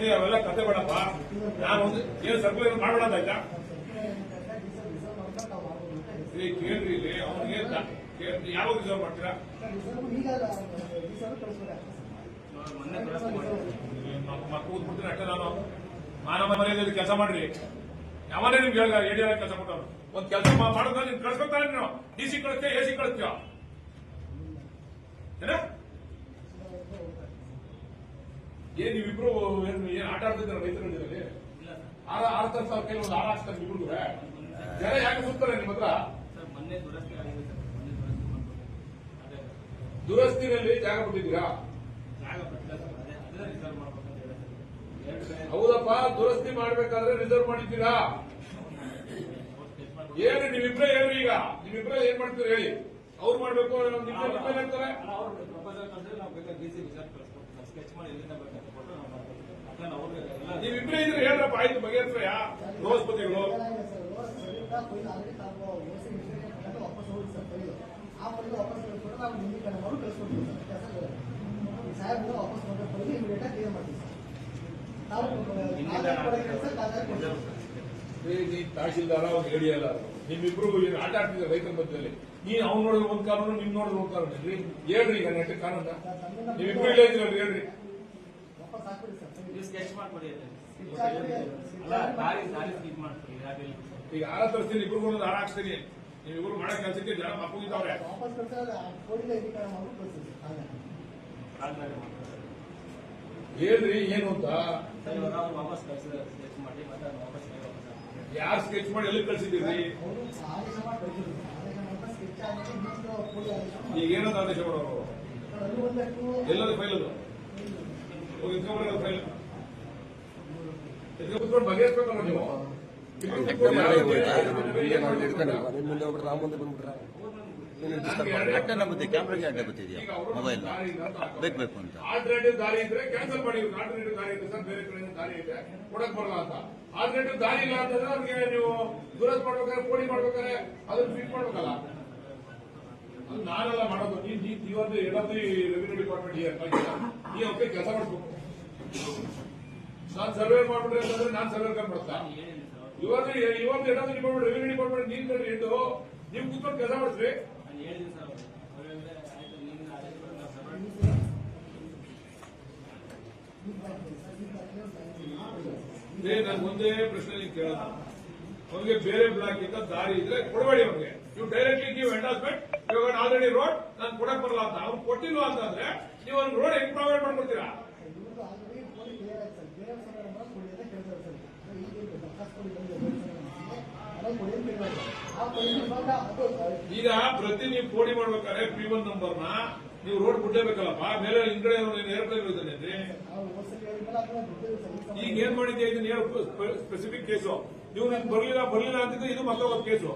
ಏ, ಅವೆಲ್ಲ ಕತೆ ಬೇಡಪ್ಪ. ನಾನು ಒಂದು ಏನು ಸರ್ಕಲ್ ಮಾಡಬೇಡ ಆಯ್ತಾ? ಏ, ಕೇಳ್ರಿ ಇಲ್ಲಿ. ಅವ್ನಿಗೆ ಯಾವಾಗ ರಿಸರ್ವ್ ಮಾಡ್ತೀರಾ ಕೂತ್ ಬಿಡ್ತೀನಿ ಅಷ್ಟೇ ನಾನು ಮಾನವ ಮನೆಯಲ್ಲಿ ಕೆಲಸ ಮಾಡ್ರಿ ಯಾವನೇ ನಿಮ್ಗೆ ಹೇಳಿದ ಏಡಿಯಾರ ಕೆಲಸ ಕೊಟ್ಟವ್ರು. ಒಂದ್ ಕೆಲಸ ಮಾಡೋದ್ರೆ ನೀನ್ ಕಳ್ಸ್ಕೊತಾರೆ ನೀನು. ಡಿ ಸಿ ಕಳಿಸ್ತೀಯ ಎ ಸಿ ಕಳಿಸ್ತೀಯ ಏನ ಏನ್ ನೀವಿಬ್ರು ಏನ್ ಏನ್ ಆಟ ಆಡ್ತಿದ್ರ ರೈತರ ಆರ ಆಡ್ತಾರೆ ಸಾವಿರ ಕೈಲಿ ಒಂದು ಆರ ಹಾಕ್ತಾರೆ ಇಬ್ರು ಜನ ಯಾಕೆ ಸುತ್ತಾರೆ ನಿಮ್ಮ ಹತ್ರ ದುರಸ್ತಿನಲ್ಲಿ ಜಾಗ ಬಿಟ್ಟಿದ್ದೀರಾ ಹೌದಪ್ಪ ದುರಸ್ತಿ ಮಾಡ್ಬೇಕಾದ್ರೆ ರಿಸರ್ವ್ ಮಾಡಿದ್ದೀರಾ ಏನು ಏನು ನೀವಿಬ್ರೇ ಹೇಳ್ರಿ ಈಗ ನೀವಿಬ್ರೇ ಏನ್ ಮಾಡ್ತೀರಿ ಹೇಳಿ ಅವ್ರು ಮಾಡ್ಬೇಕು ನಿಮ್ಗೆ ಅಂತಾರೆ ಅವ್ರು ಪ್ರಪೋಸಲ್ ಕಳ್ಸಿದ್ರೆ ನಾವು ಬೇಕಾದ್ರೆ ಡಿ ಸಿ ರಿಸರ್ವ್ ಕಳಿಸ್ಕೊಡ್ತೀವಿ ಸ್ಕೆಚ್ ಮಾಡಿ ಎಲ್ಲಿಂದ ಬೇಕಂತ ಕೊಟ್ಟು ನಾವು ಮಾಡ್ಕೊಡ್ತೀವಿ ಅದನ್ನ ಅವ್ರಿಗೆ ಎಲ್ಲ ನೀವಿಬ್ರೇ ಇದ್ರೆ ಹೇಳ್ರಪ್ಪ ಆಯ್ತು ಏ, ನೀ ತಹಶೀಲ್ದಾರ ಅವ್ರು ಹೇಳಿ ಅಲ್ಲ. ನಿಮ್ಮಿಬ್ರು ಏನು ಆಟ ಆಡ್ತಿದ್ರೆ ರೈತರ ಮಧ್ಯದಲ್ಲಿ ನೀನ್ ಅವ್ನು ನೋಡಿದ್ರೆ ಒಂದ್ ಕಾನೂನು ನಿಮ್ ನೋಡಿದ್ರೆ ಒಂದ್ ಕಾನೂನು ಹೇಳ್ರಿ ಈಗ ನೆಟ್ಟ ಕಾರಣ ನೀವಿಬ್ರು ಇಲ್ಲ ಇದ್ರಲ್ರಿ ಹೇಳ್ರಿ. ಈಗ ಆರ ತರಿಸ್ತೀನಿ ಇಬ್ರು ಒಂದು ಹಾರ ಹಾಕ್ಸ್ತೀನಿ ನೀವಿಬ್ರು ಮಾಡೋ ಕೆಲಸಕ್ಕೆ ಜನ ಮಕ್ಕಳಿದ್ದಾವ್ರೆ ಹೇಳ್ರಿ ಏನು ಅಂತ? ಯಾರು ಸ್ಕೆಚ್ ಮಾಡಿ ಎಲ್ಲಿ ಕಳ್ಸಿದ್ದೀರಿ? ಈಗ ಏನಂತ ಆದೇಶ ಮಾಡೋರು ಎಲ್ಲದ ಫೈಲ್ ಅದು ಅಡ್ಡ ನಂಬುತ್ತೆ ಕ್ಯಾಮ್ರಾಗೆ ಅಡ್ಡ ಅವರು ಮೊಬೈಲ್ ದಾರಿ. ಬೇಕು ಬೇಕು ಅಂತ ಆಲ್ಟರ್ನೇಟಿವ್ ದಾರಿ ಇದ್ರೆ ಕ್ಯಾನ್ಸಲ್ ಮಾಡಿ ಆಲ್ಟರ್ನೇಟಿವ್ ದಾರಿ ಬೇರೆ ಕಡೆ ದಾರಿ ಇದೆ ಕೊಡಕ್ ಬರಲ್ಲ ಅಂತ ಆಲ್ಟರ್ನೇಟಿವ್ ದಾರಿ ಇಲ್ಲ ಅಂತಂದ್ರೆ ಅವ್ರಿಗೆ ನೀವು ದುರಸ್ತ್ ಮಾಡ್ಬೇಕಾದ್ರೆ ಕೋಡಿ ಮಾಡ್ಬೇಕಾದ್ರೆ ಅದನ್ನ ಫಿಟ್ ಮಾಡ್ಬೇಕಲ್ಲ ಅದು ನಾನೆಲ್ಲ ಮಾಡೋದು ನೀವು ಇವತ್ತು ಎಡದ್ದು ರೆವಿನ್ಯೂ ಡಿಪಾರ್ಟ್ಮೆಂಟ್ ಈ ಕೆಲಸ ಮಾಡಿಸ್ಬೇಕು ನಾನ್ ಸರ್ವೆ ಮಾಡ್ಬಿಟ್ರೆ ಅಂತಂದ್ರೆ ನಾನ್ ಸರ್ವೆ ಕಂಡ್ಬಿಡ್ತಾ ಇವಾಗ ಇವಾಗ ಏನಾದ್ರು ಡಿಪಾರ್ಟ್ಮೆಂಟ್ ರೆವಿನ್ಯೂ ಡಿಪಾರ್ಟ್ಮೆಂಟ್ ನೀನ್ ಕಡೆ ಇಟ್ಟು ನೀವು ಕೂತ್ಕೊಂಡು ಕೆಲಸ ಮಾಡಿಸ್ರಿ ನನ್ ಒಂದೇ ಪ್ರಶ್ನೆ ನೀವು ಕೇಳೋದು. ಅವ್ರಿಗೆ ಬೇರೆ ಬ್ಲಾಕ್ ಇಂದ ದಾರಿ ಇದ್ರೆ ಕೊಡಬೇಡಿ ಅವ್ರಿಗೆ. ನೀವು ಡೈರೆಕ್ಟ್ಲಿ ನೀವು ಎಂಡಾಸ್ಮೆಂಟ್ ಇವಾಗ ಆಲ್ರೆಡಿ ರೋಡ್ ನಾನು ಕೊಡಕ್ ಬರಲ್ಲ ಅಂತ. ಅವ್ರು ಕೊಟ್ಟಿಲ್ಲ ಅಂತಂದ್ರೆ ನೀವು ಅವ್ರಿಗೆ ರೋಡ್ ಹೆಂಗ್ ಪ್ರೊವೈಡ್ ಮಾಡ್ಕೊಡ್ತೀರಾ ಇವ್ರದ್ದು ಆಲ್ರೆಡಿ ಕೋಡಿ ಕ್ಲಿಯರ್ ಆಯ್ತು ಸರ್ ಬೇರೆ ಸಮಯ ನಂಬರ್ ಕೋಡಿ ಅಂತ ಕೇಳ್ತಾರೆ ಸರ್ ಈಗ ದರ್ಖಾಸ್ತು ಕೋಡಿ ಬಂದು ಅದನ್ನು ಕೋಡಿ ಅಂತ ಕೇಳಿದ್ರೆ ಆ ಕೋಡಿ ಇವಾಗ ಅದು ಈಗ ಪ್ರತಿ ನೀವು ಪೋಡಿ ಮಾಡ್ಬೇಕಾದ್ರೆ ಪಿ ಒನ್ ನಂಬರ್ನ ನೀವು ರೋಡ್ ಬಿಡ್ಲೇಬೇಕಲ್ಲಪ್ಪ? ಮೇಲೆ ಹಿಂದ್ಗಡೆ ಏರ್ಪ್ಲೇನ್ ಇರುತ್ತೆ ಈಗ ಏನ್ ಮಾಡಿದ್ಯಾ ಇದನ್ನ ಸ್ಪೆಸಿಫಿಕ್ ಕೇಸು ನೀವು ನನ್ಗೆ ಬರ್ಲಿಲ್ಲ ಬರ್ಲಿಲ್ಲ ಅಂತಿದ್ರೆ ಇದು ಮತ್ತೊಂದು ಕೇಸು